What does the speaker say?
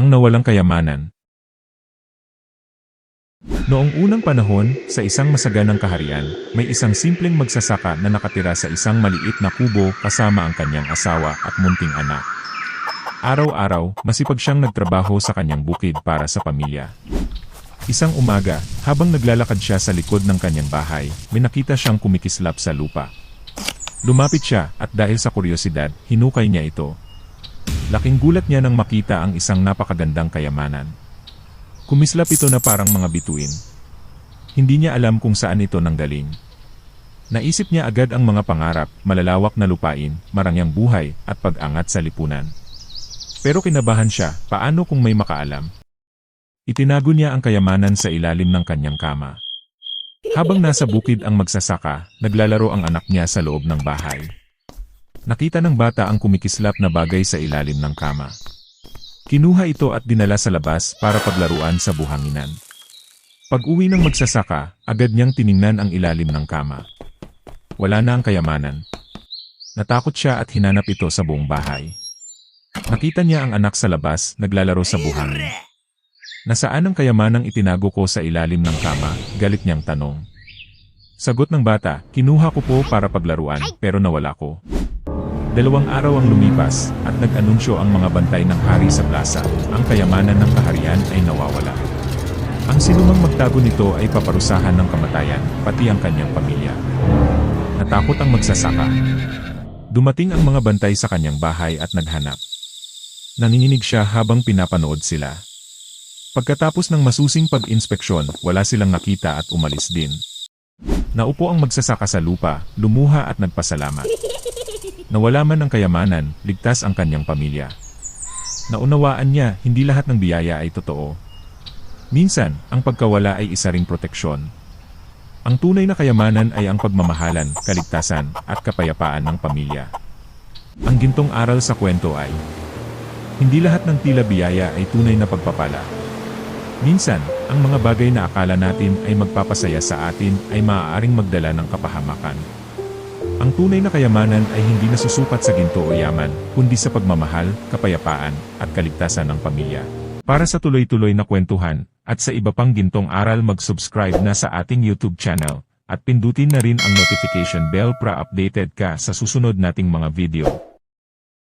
Ang nawalang kayamanan. Noong unang panahon, sa isang masaganang kaharian, may isang simpleng magsasaka na nakatira sa isang maliit na kubo kasama ang kanyang asawa at munting anak. Araw-araw, masipag siyang nagtrabaho sa kanyang bukid para sa pamilya. Isang umaga, habang naglalakad siya sa likod ng kanyang bahay, may nakita siyang kumikislap sa lupa. Lumapit siya at dahil sa kuryosidad, hinukay niya ito. Laking gulat niya nang makita ang isang napakagandang kayamanan. Kumislap ito na parang mga bituin. Hindi niya alam kung saan ito nanggaling. Naisip niya agad ang mga pangarap, malalawak na lupain, marangyang buhay, at pag-angat sa lipunan. Pero kinabahan siya, paano kung may makaalam? Itinago niya ang kayamanan sa ilalim ng kanyang kama. Habang nasa bukid ang magsasaka, naglalaro ang anak niya sa loob ng bahay. Nakita ng bata ang kumikislap na bagay sa ilalim ng kama. Kinuha ito at dinala sa labas para paglaruan sa buhanginan. Pag-uwi ng magsasaka, agad niyang tiningnan ang ilalim ng kama. Wala na ang kayamanan. Natakot siya at hinanap ito sa buong bahay. Nakita niya ang anak sa labas, naglalaro sa buhangin. Nasaan ang kayamanang itinago ko sa ilalim ng kama? Galit niyang tanong. Sagot ng bata, kinuha ko po para paglaruan, pero nawala ko. Dalawang araw ang lumipas, at nag-anunsyo ang mga bantay ng hari sa plaza, ang kayamanan ng kaharian ay nawawala. Ang sinumang magtago nito ay paparusahan ng kamatayan, pati ang kanyang pamilya. Natakot ang magsasaka. Dumating ang mga bantay sa kanyang bahay at naghanap. Nanginginig siya habang pinapanood sila. Pagkatapos ng masusing pag-inspeksyon, wala silang nakita at umalis din. Naupo ang magsasaka sa lupa, lumuha at nagpasalamat. Nawala man ang kayamanan, ligtas ang kanyang pamilya. Naunawaan niya, hindi lahat ng biyaya ay totoo. Minsan, ang pagkawala ay isa ring proteksyon. Ang tunay na kayamanan ay ang pagmamahalan, kaligtasan, at kapayapaan ng pamilya. Ang gintong aral sa kwento ay, hindi lahat ng tila biyaya ay tunay na pagpapala. Minsan, ang mga bagay na akala natin ay magpapasaya sa atin ay maaaring magdala ng kapahamakan. Ang tunay na kayamanan ay hindi nasusukat sa ginto o yaman, kundi sa pagmamahal, kapayapaan, at kaligtasan ng pamilya. Para sa tuloy-tuloy na kwentuhan, at sa iba pang gintong aral mag-subscribe na sa ating YouTube channel, at pindutin na rin ang notification bell para updated ka sa susunod nating mga video.